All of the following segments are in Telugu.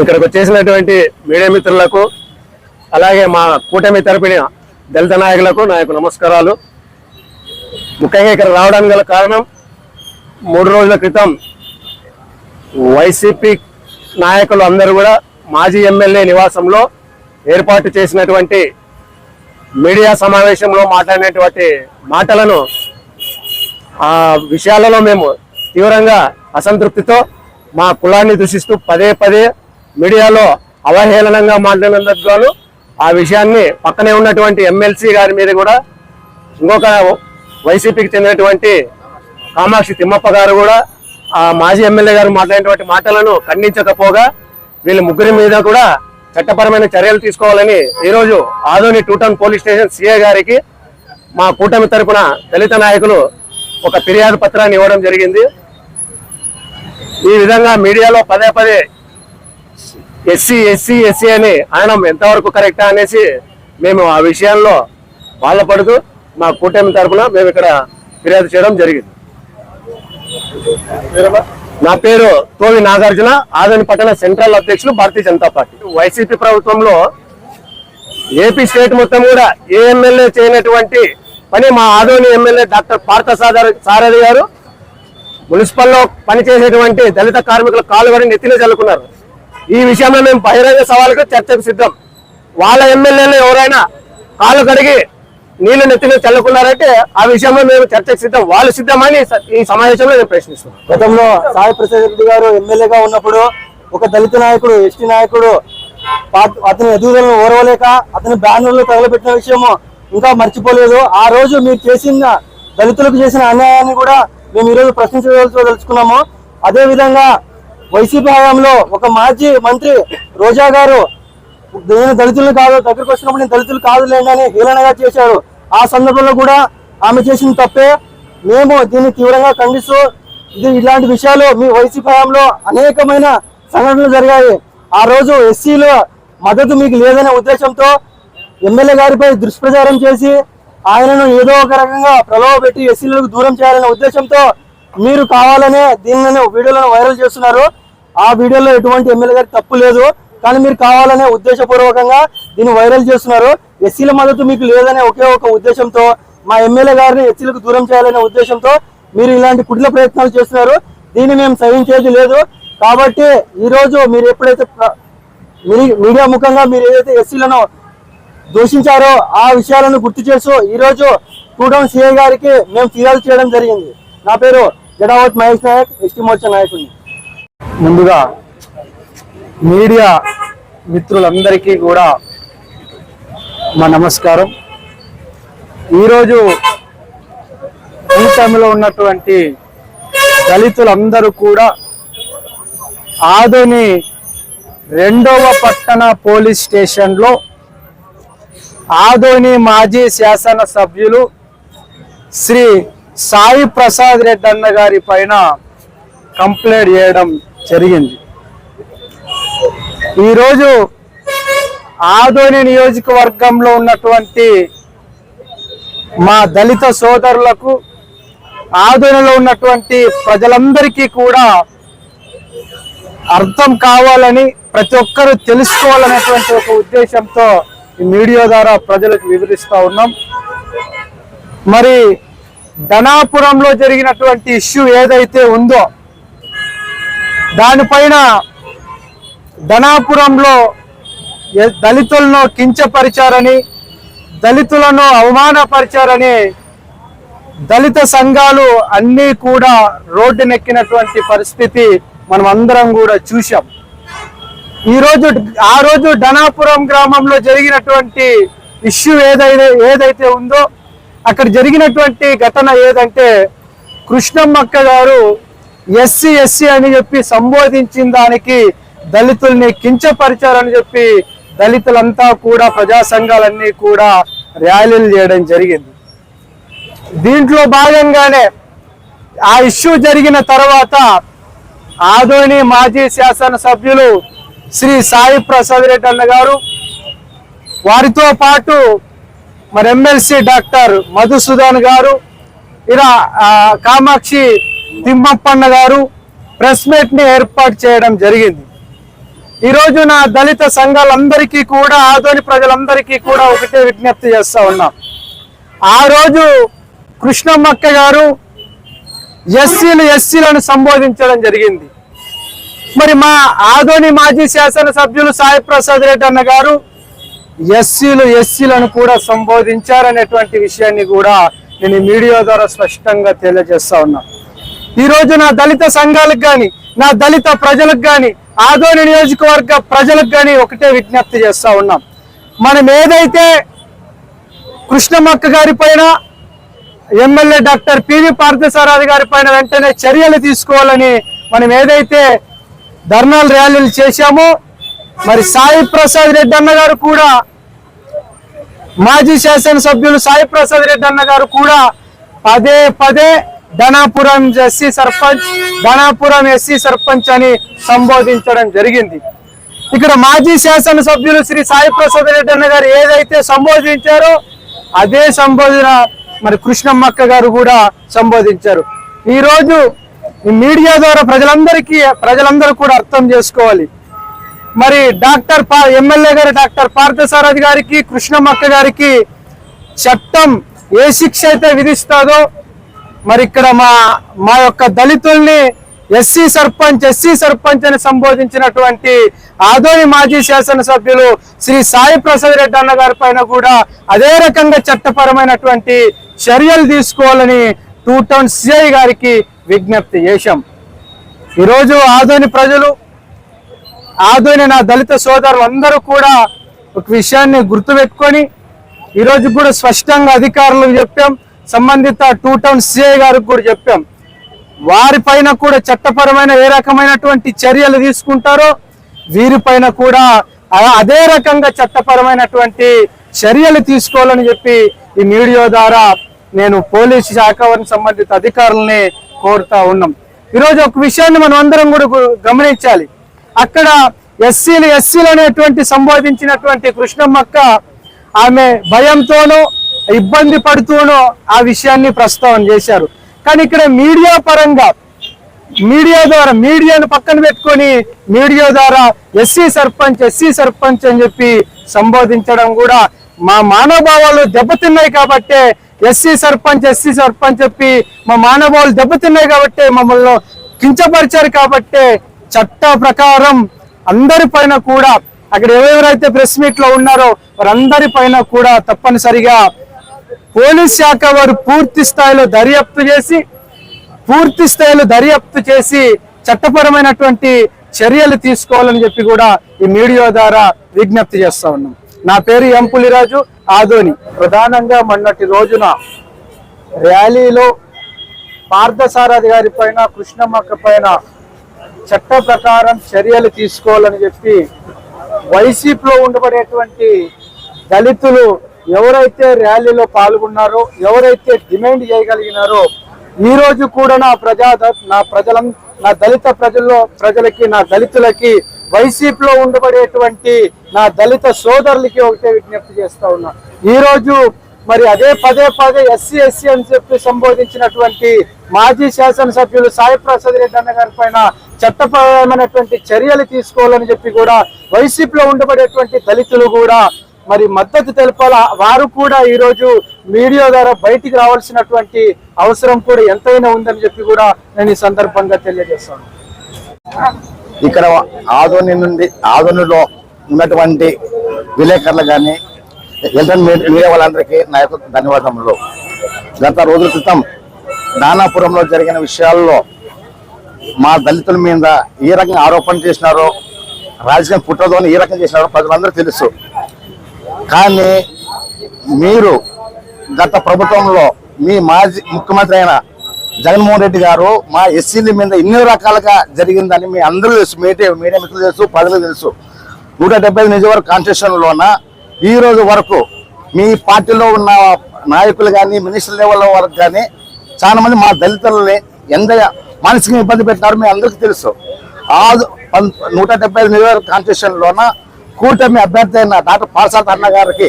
ఇక్కడికి వచ్చేసినటువంటి మీడియా మిత్రులకు అలాగే మా కూటమి తరపున దళిత నాయకులకు నా యొక్క నమస్కారాలు. ముఖ్యంగా ఇక్కడ రావడానికి గల కారణం మూడు రోజుల క్రితం వైసీపీ నాయకులు అందరూ కూడా మాజీ ఎమ్మెల్యే నివాసంలో ఏర్పాటు చేసినటువంటి మీడియా సమావేశంలో మాట్లాడినటువంటి మాటలను ఆ విషయాలలో మేము తీవ్రంగా అసంతృప్తితో మా కులాన్ని దూషిస్తూ పదే పదే మీడియాలో అవహేళనంగా మాట్లాడినందుకు గాను ఆ విషయాన్ని పక్కనే ఉన్నటువంటి ఎమ్మెల్సీ గారి మీద కూడా ఇంకొక వైసీపీకి చెందినటువంటి కామాక్షి తిమ్మప్ప గారు కూడా ఆ మాజీ ఎమ్మెల్యే గారు మాట్లాడినటువంటి మాటలను ఖండించకపోగా వీళ్ళ ముగ్గురి మీద కూడా చట్టపరమైన చర్యలు తీసుకోవాలని ఈరోజు Adoni two town police station CA గారికి మా కూటమి తరపున దళిత నాయకులు ఒక ఫిర్యాదు పత్రాన్ని ఇవ్వడం జరిగింది. ఈ విధంగా మీడియాలో పదే పదే ఎస్సీ ఎస్సీ ఎస్సీ అని అనడం ఎంతవరకు కరెక్టా అనేసి మేము ఆ విషయాల్లో బాధపడుతూ మా కూటమి తరఫున మేము ఇక్కడ ఫిర్యాదు చేయడం జరిగింది. నా పేరు తోవి నాగార్జున ఆదోని పట్టణ సెంట్రల్ అధ్యక్షులు భారతీయ జనతా పార్టీ. వైసీపీ ప్రభుత్వంలో ఏపీ స్టేట్ మొత్తం కూడా ఏ ఎమ్మెల్యే చేయనటువంటి పని మా ఆదోని ఎమ్మెల్యే డాక్టర్ పార్థ సారథి గారు మున్సిపల్లో పనిచేసేటువంటి దళిత కార్మికుల కాలువని నెత్తిన చల్లుకున్నారు. ఈ విషయంలో మేము బహిరంగ సవాలుకు చర్చకు సిద్ధం. వాళ్ళ ఎమ్మెల్యేలు ఎవరైనా కాలు కడిగి నీళ్ళు నెత్తిలో చల్లుకున్నారంటే ఆ విషయంలో మేము చర్చకు సిద్ధం. వాళ్ళు సిద్ధమని ఈ సమావేశంలో నేను ప్రశ్నిస్తున్నాను. గతంలో సాయి ప్రసాద్ రెడ్డి గారు ఎమ్మెల్యేగా ఉన్నప్పుడు ఒక దళిత నాయకుడు ఎస్టీ నాయకుడు అతని ఎదుగుదలను ఓరవలేక అతని బ్యానర్లు తగలబెట్టిన విషయము ఇంకా మర్చిపోలేదు. ఆ రోజు మీరు చేసిన దళితులకు చేసిన అన్యాయాన్ని కూడా మేము ఈరోజు ప్రశ్నించదలుచుకున్నాము అదే విధంగా వైసీపీ హయాంలో ఒక మాజీ మంత్రి రోజా గారు నేను దళితులు కాదు దగ్గరకు వచ్చినప్పుడు నేను దళితులు కాదు లేని హీలనగా చేశారు. ఆ సందర్భంలో కూడా ఆమె చేసిన తప్పే. మేము దీన్ని తీవ్రంగా ఖండిస్తూ ఇది ఇలాంటి విషయాలు మీ వైసీపీ హయాంలో అనేకమైన సంఘటనలు జరిగాయి. ఆ రోజు ఎస్సీలో మద్దతు మీకు లేదనే ఉద్దేశంతో ఎమ్మెల్యే గారిపై దుష్ప్రచారం చేసి ఆయనను ఏదో ఒక రకంగా ప్రలోభ పెట్టి ఎస్సీలకు దూరం చేయాలనే ఉద్దేశంతో మీరు కావాలనే దీనిని వీడియోలను వైరల్ చేస్తున్నారు. ఆ వీడియోలో ఎటువంటి ఎమ్మెల్యే గారి తప్పు లేదు. కానీ మీరు కావాలనే ఉద్దేశపూర్వకంగా దీన్ని వైరల్ చేస్తున్నారు. ఎస్సీల మద్దతు మీకు లేదనే ఒకే ఒక ఉద్దేశంతో మా ఎమ్మెల్యే గారిని ఎస్సీలకు దూరం చేయాలనే ఉద్దేశంతో మీరు ఇలాంటి కుటిల ప్రయత్నాలు చేస్తున్నారు. దీన్ని మేము సహించేది లేదు. కాబట్టి ఈరోజు మీరు ఎప్పుడైతే మీ- మీడియా ముఖంగా మీరు ఏదైతే ఎస్సీలను దూషించారో ఆ విషయాలను గుర్తు చేస్తూ ఈరోజు రోజు టూడౌన్ సిఐ గారికి మేము ఫిర్యాదు చేయడం జరిగింది. నా పేరు జడావత్ మహేష్ నాయక్ ఎస్టీ మోర్చా నాయకుడిని. ముందుగా మీడియా మిత్రులందరికీ కూడా మా నమస్కారం. ఈరోజు కూటమిలో ఉన్నటువంటి దళితులందరూ కూడా ఆదోని రెండవ పట్టణ పోలీస్ స్టేషన్లో ఆదోని మాజీ శాసన సభ్యులు శ్రీ సాయి ప్రసాద్ రెడ్డి అన్న గారి పైన కంప్లైంట్ చేయడం జరిగింది. ఈరోజు ఆదోని నియోజకవర్గంలో ఉన్నటువంటి మా దళిత సోదరులకు ఆదోనిలో ఉన్నటువంటి ప్రజలందరికీ కూడా అర్థం కావాలని ప్రతి ఒక్కరూ తెలుసుకోవాలనేటువంటి ఒక ఉద్దేశంతో ఈ మీడియా ద్వారా ప్రజలకు వివరిస్తూ ఉన్నాం. మరి ధనాపురంలో జరిగినటువంటి ఇష్యూ ఏదైతే ఉందో దానిపైన ధనాపురంలో దళితులను కించపరిచారని దళితులను అవమానపరిచారని దళిత సంఘాలు అన్నీ కూడా రోడ్డునెక్కినటువంటి పరిస్థితి మనం అందరం కూడా చూశాం. ఈ రోజు ఆ రోజు ధనాపురం గ్రామంలో జరిగినటువంటి ఇష్యూ ఏదైతే ఏదైతే ఉందో అక్కడ జరిగినటువంటి ఘటన ఏదంటే కృష్ణమ్మక్క గారు ఎస్సీ ఎస్సీ అని చెప్పి సంబోధించిన దానికి దళితుల్ని కించపరిచారని చెప్పి దళితులంతా కూడా ప్రజా సంఘాలన్నీ కూడా ర్యాలీలు చేయడం జరిగింది. దీంట్లో భాగంగానే ఆ ఇష్యూ జరిగిన తర్వాత ఆదోని మాజీ శాసనసభ్యులు శ్రీ సాయి ప్రసాద్ రెడ్డి అన్న గారు వారితో పాటు మరి ఎమ్మెల్సీ డాక్టర్ మధుసూదన్ గారు ఇలా కామాక్షి తిమ్మప్పన్న గారు ప్రెస్ మీట్ని ఏర్పాటు చేయడం జరిగింది. ఈరోజు నా దళిత సంఘాలందరికీ కూడా ఆదోని ప్రజలందరికీ కూడా ఒకటే విజ్ఞప్తి చేస్తా ఉన్నాం. ఆ రోజు కృష్ణమ్మక్క గారు ఎస్సీలు ఎస్సీలను సంబోధించడం జరిగింది. మరి మా ఆదోని మాజీ శాసనసభ్యులు సాయి ప్రసాద్ రెడ్డి అన్న గారు ఎస్సీలు ఎస్సీలను కూడా సంబోధించారనేటువంటి విషయాన్ని కూడా నేను మీడియా ద్వారా స్పష్టంగా తెలియజేస్తా ఉన్నా. ఈ రోజు నా దళిత సంఘాలకు కానీ నా దళిత ప్రజలకు కానీ ఆదోని నియోజకవర్గ ప్రజలకు కానీ ఒకటే విజ్ఞప్తి చేస్తూ ఉన్నాం. మనం ఏదైతే కృష్ణమక్క గారి పైన ఎమ్మెల్యే డాక్టర్ పివి పార్థసారథి గారి పైన వెంటనే చర్యలు తీసుకోవాలని మనం ఏదైతే ధర్నాలు ర్యాలీలు చేశామో మరి సాయి ప్రసాద్ రెడ్డి అన్న గారు కూడా మాజీ శాసనసభ్యులు సాయి ప్రసాద్ రెడ్డి అన్న గారు కూడా పదే పదే ధనాపురం ఎస్సీ సర్పంచ్ ధనాపురం ఎస్సీ సర్పంచ్ అని సంబోధించడం జరిగింది. ఇక్కడ మాజీ శాసనసభ్యులు శ్రీ సాయి ప్రసాద్ రెడ్డి అన్న గారు ఏదైతే సంబోధించారో అదే సంబోధన మరి కృష్ణమ్మక్క గారు కూడా సంబోధించారు. ఈ రోజు ఈ మీడియా ద్వారా ప్రజలందరికీ ప్రజలందరూ కూడా అర్థం చేసుకోవాలి. మరి డాక్టర్ పా ఎమ్మెల్యే గారు డాక్టర్ పార్థసారథి గారికి కృష్ణమక్క గారికి చట్టం ఏ శిక్ష అయితే విధిస్తుందో మరి ఇక్కడ మా మా యొక్క దళితుల్ని ఎస్సీ సర్పంచ్ ఎస్సీ సర్పంచ్ అని సంబోధించినటువంటి ఆదోని మాజీ శాసనసభ్యులు శ్రీ సాయి ప్రసాద్ రెడ్డి అన్న గారి పైన కూడా అదే రకంగా చట్టపరమైనటువంటి చర్యలు తీసుకోవాలని టూ టౌన్ సిఐ గారికి విజ్ఞప్తి చేశాం. ఈరోజు ఆదోని ప్రజలు ఆదోని నా దళిత సోదరులు అందరూ కూడా ఒక విషయాన్ని గుర్తుపెట్టుకొని ఈరోజు కూడా స్పష్టంగా అధికారులకు చెప్పాం. సంబంధిత టూ టౌన్ సిఐ గారికి కూడా చెప్పాం. వారిపైన కూడా చట్టపరమైన ఏ రకమైనటువంటి చర్యలు తీసుకుంటారో వీరిపైన కూడా అదే రకంగా చట్టపరమైనటువంటి చర్యలు తీసుకోవాలని చెప్పి ఈ మీడియా ద్వారా నేను పోలీసు శాఖ సంబంధిత అధికారులని కోరుతా ఉన్నాం. ఈరోజు ఒక విషయాన్ని మనం అందరం కూడా గమనించాలి. అక్కడ ఎస్సీలు ఎస్సీలు అనేటువంటి సంబోధించినటువంటి కృష్ణమ్మక్క ఆమె భయంతోనూ ఇబ్బంది పడుతూనో ఆ విషయాన్ని ప్రస్తావన చేశారు. కానీ ఇక్కడ మీడియా పరంగా మీడియా ద్వారా మీడియాను పక్కన పెట్టుకొని మీడియా ద్వారా ఎస్సీ సర్పంచ్ ఎస్సీ సర్పంచ్ అని చెప్పి సంబోధించడం కూడా మా మానవభావాలు దెబ్బతిన్నాయి కాబట్టే ఎస్సీ సర్పంచ్ ఎస్సీ సర్పంచ్ చెప్పి మా మానవభావాలు దెబ్బతిన్నాయి కాబట్టే మమ్మల్ని కించపరిచారు కాబట్టే చట్ట ప్రకారం అందరి పైన కూడా అక్కడ ఎవరెవరైతే ప్రెస్ మీట్లో ఉన్నారో వారందరి పైన కూడా తప్పనిసరిగా పోలీస్ శాఖ వారు పూర్తి స్థాయిలో దర్యాప్తు చేసి పూర్తి స్థాయిలో దర్యాప్తు చేసి చట్టపరమైనటువంటి చర్యలు తీసుకోవాలని చెప్పి కూడా ఈ మీడియా ద్వారా విజ్ఞప్తి చేస్తా ఉన్నాం. నా పేరు ఎం పులిరాజు ఆదోని. ప్రధానంగా మొన్నటి రోజున ర్యాలీలో పార్థసారథి గారి పైన కృష్ణమ్మక్క పైన చట్ట ప్రకారం చర్యలు తీసుకోవాలని చెప్పి వైసీపీలో ఉండబడేటువంటి దళితులు ఎవరైతే ర్యాలీలో పాల్గొన్నారో ఎవరైతే డిమాండ్ చేయగలిగినారో ఈ రోజు కూడా నా ప్రజా నా ప్రజల నా దళిత ప్రజల్లో ప్రజలకి నా దళితులకి వైసీపీలో ఉండబడేటువంటి నా దళిత సోదరులకి ఒకటే విజ్ఞప్తి చేస్తా ఉన్నా. ఈ రోజు మరి అదే పదే పదే ఎస్సీ ఎస్సీ అని చెప్పి సంబోధించినటువంటి మాజీ శాసనసభ్యులు సాయి ప్రసాద్ రెడ్డి అన్న గారి పైన చట్టపరమైనటువంటి చర్యలు తీసుకోవాలని చెప్పి కూడా వైసీపీలో ఉండబడేటువంటి దళితులు కూడా మరి మద్దతు తెలపాల? వారు కూడా ఈ రోజు మీడియా ద్వారా బయటికి రావాల్సినటువంటి అవసరం కూడా ఎంతైనా ఉందని చెప్పి కూడా నేను ఈ సందర్భంగా తెలియజేస్తాను. ఇక్కడ ఆదోని నుండి ఆదోనిలో ఉన్నటువంటి విలేకరులు కానీ ఎలక్ట్రానిక్ మీడియా వాళ్ళందరికీ నా యొక్క ధన్యవాదములు. గత రోజుల క్రితం దానాపురంలో జరిగిన విషయాల్లో మా దళితుల మీద ఏ రకంగా ఆరోపణ చేసినారో రాజకీయం పుట్టదో ఏ రకంగా చేసినారో ప్రజలందరూ తెలుసు. కానీ మీరు గత ప్రభుత్వంలో మీ మాజీ ముఖ్యమంత్రి అయిన జగన్మోహన్ రెడ్డి గారు మా ఎస్సీల మీద ఎన్ని రకాలుగా జరిగిందని మీ అందరూ తెలుసు మీడియా మీడియా మిత్రులు తెలుసు ప్రజలకు తెలుసు. నూట డెబ్బై ఐదు నియోజకవర్గ కాన్స్టిట్యూషన్లోన ఈ రోజు వరకు మీ పార్టీలో ఉన్న నాయకులు కానీ మినిస్టర్ లెవెల్ వరకు కానీ చాలా మంది మా దళితులని ఎంత మానసికంగా ఇబ్బంది పెట్టినారో మీ అందరికీ తెలుసు. ఆ నూట డెబ్బై ఐదు నియోజకవర్గ కాన్స్టిట్యూషన్లోన కూటమి అభ్యర్థి అయిన డాక్టర్ పాసాద్ అన్న గారికి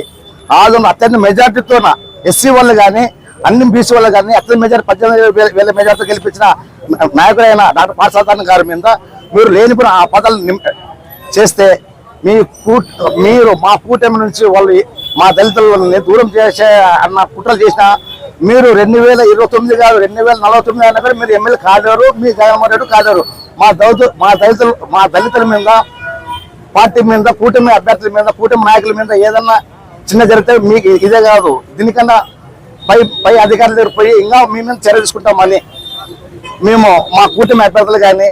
ఆదు అత్యంత మెజార్టీతోన ఎస్సీ వాళ్ళు కానీ అన్ని బీసీ వాళ్ళు కానీ అత్యంత మెజార్ పద్దెనిమిది వేల- వేల గెలిపించిన నాయకుడైన డాక్టర్ పార్సాదాన్ గారి మీద మీరు లేనిపోయిన ఆ పదాలు చేస్తే మీ కూ- మీరు మా కూటమి నుంచి వాళ్ళు మా దళితులని దూరం చేసే అన్న కుట్రలు చేసిన మీరు రెండు వేల ఇరవై తొమ్మిది కాదు రెండు వేల నలభై తొమ్మిది అయినా కూడా మీరు ఎమ్మెల్యే కాదారు మీ జగన్మోహన్ రెడ్డి కాదారు. మా దళితులు మా దళితులు మా దళితుల మీద పార్టీ మీద కూటమి అభ్యర్థుల మీద కూటమి నాయకుల మీద ఏదన్నా చిన్న జరిగితే మీకు ఇదే కాదు. దీనికన్నా పై పై అధికారుల దగ్గర పోయి ఇంకా మీ మీద చర్య తీసుకుంటామని మేము మా కూటమి అభ్యర్థులు కానీ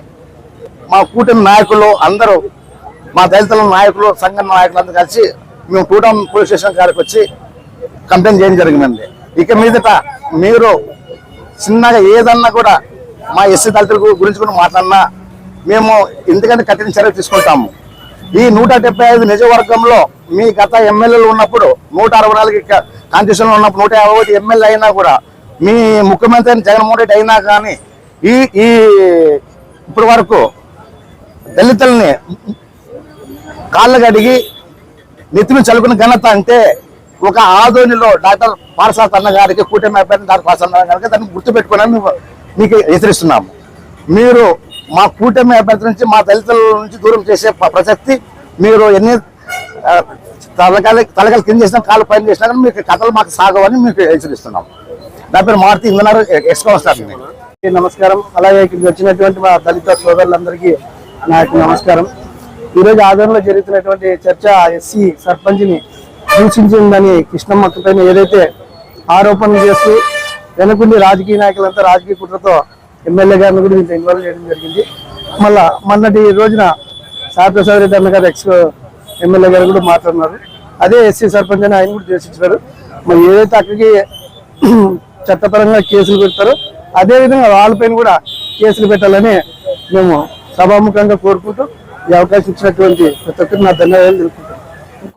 మా కూటమి నాయకులు అందరూ మా దళితుల నాయకులు సంఘ నాయకులు అందరూ కలిసి మేము టూ పోలీస్ స్టేషన్ కాడికి వచ్చి కంప్లైంట్ చేయడం జరిగిందండి. ఇక మీదట మీరు చిన్నగా ఏదన్నా కూడా మా ఎస్సీ దళితుల గురించి కూడా మాట్లాడినా మేము ఎందుకంటే కఠిన చర్య తీసుకుంటాము. ఈ నూట డెబ్బై ఐదు నిజవర్గంలో మీ గత ఎమ్మెల్యేలు ఉన్నప్పుడు నూట అరవై నాలుగు కాన్స్టిట్యూషన్లో ఉన్నప్పుడు నూట యాభై ఒకటి ఎమ్మెల్యే అయినా కూడా మీ ముఖ్యమంత్రి అయిన జగన్మోహన్ రెడ్డి అయినా కానీ ఈ ఈ ఇప్పటి వరకు దళితుల్ని కాళ్ళ కడిగి నెత్తిమి చలుకున్న ఘనత అంటే ఒక ఆధోనిలో డాక్టర్ పార్సాత్ అన్న గారికి కూటమి అభ్యర్థి డాక్టర్ పార్సాత్ అన్న గారికి దాన్ని గుర్తుపెట్టుకున్నాను. మీకు హెచ్చరిస్తున్నాము. మీరు మా కూటమి అభ్యర్థి నుంచి మా దళితుల నుంచి దూరం చేసే ప్రసక్తి మీరు ఎన్ని తలకాల తలకాలు కింద చేసినా కాలు పైన చేసినా కానీ మీకు కథలు మాకు సాగవని మీకు హెచ్చరిస్తున్నాము. నా పేరు మారుతి ఇంజనీర్ ఎక్స్ కౌన్సిలర్ నమస్కారం. అలాగే ఇక్కడికి వచ్చినటువంటి మా దళిత సోదరులందరికీ నా యొక్క నమస్కారం. ఈరోజు ఆధ్వర్యంలో జరుగుతున్నటువంటి చర్చ ఎస్సీ సర్పంచ్ని హింసించిందని కృష్ణమ్మక్క పైన ఏదైతే ఆరోపణలు చేస్తూ వెనుకుండి రాజకీయ నాయకులంతా రాజకీయ కుట్రతో ఎమ్మెల్యే గారిని కూడా దీంట్లో ఇన్వాల్వ్ చేయడం జరిగింది. మళ్ళా మొన్నటి రోజున సార్ ప్రసాద్ రెడ్డి అన్న గారు ఎక్స్ ఎమ్మెల్యే గారు కూడా మాట్లాడినారు. అదే ఎస్సీ సర్పంచ్ అని ఆయన కూడా దూషించారు మరి ఏదైతే అక్కడికి చట్టపరంగా కేసులు పెడతారో అదేవిధంగా వాళ్ళపైన కూడా కేసులు పెట్టాలని మేము సభాముఖంగా కోరుకుంటూ ఈ అవకాశం ఇచ్చినటువంటి ప్రతి ఒక్కరు నా ధన్యవాదాలు తెలుపుకుంటాను